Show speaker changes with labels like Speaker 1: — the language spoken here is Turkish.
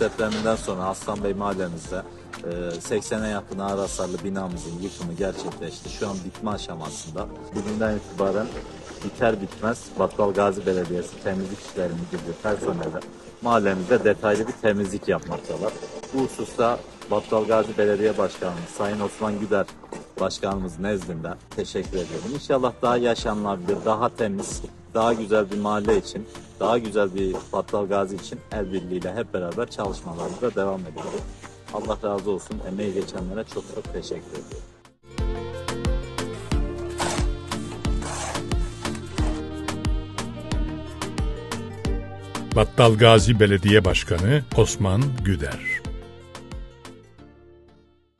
Speaker 1: depreminden sonra Aslan Bey mahallemizde e, 80'e yakın ağır hasarlı binamızın yıkımı gerçekleşti. Şu an bitme aşamasında. Bugünden itibaren biter bitmez Battal Gazi Belediyesi temizlik işleri müdürlüğü personeli mahallemizde detaylı bir temizlik yapmaktalar. Bu hususta Battal Gazi Belediye Başkanımız Sayın Osman Güder Başkanımız nezdinde teşekkür ediyorum. İnşallah daha yaşanılabilir, daha temiz, daha güzel bir mahalle için, daha güzel bir Battal Gazi için el birliğiyle hep beraber çalışmalarımıza devam ediyoruz. Allah razı olsun. Emeği geçenlere çok çok teşekkür ediyorum.
Speaker 2: Battal Gazi Belediye Başkanı Osman Güder